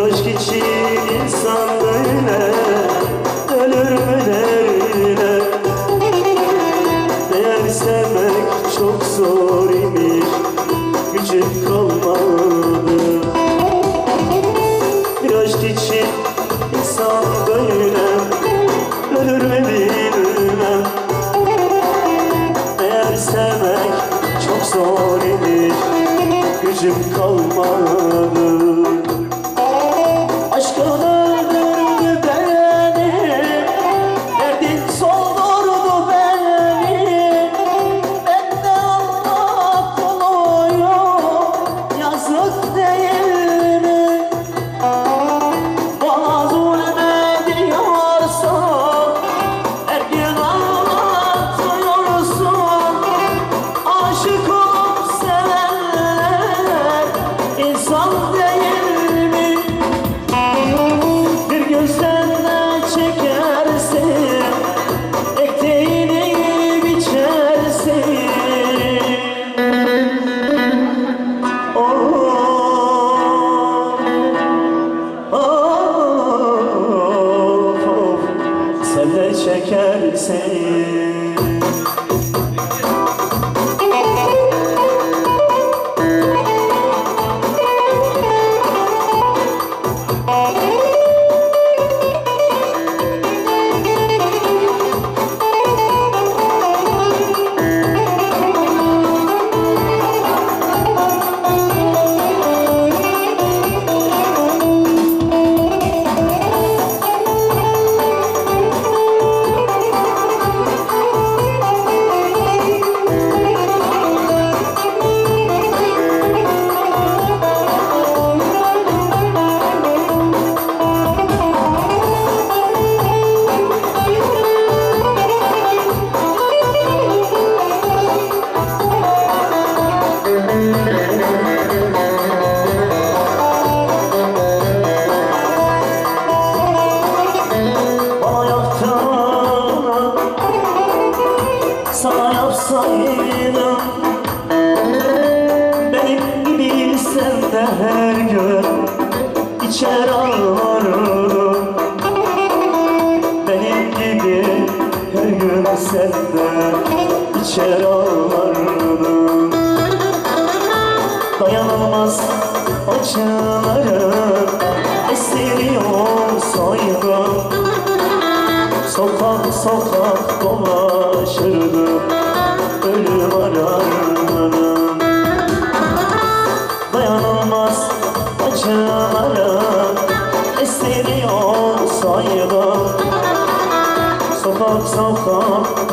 aşk için insan böyle Ölür mü derler Meğer sevmek çok zor imiş Gücüm kalmadı. Bir aşk için insan böyle Ölür mü bilmem. Meğer sevmek çok zor imiş Gücüm kalmadı içer ağlardın Benim gibi her gün sen de içer ağlardın Dayanılmaz acıların esiriyor saygın Sokak sokak dolaşırdım Ölüm arardım Dayanılmaz acılara Esiriyor saygı Sokak sokak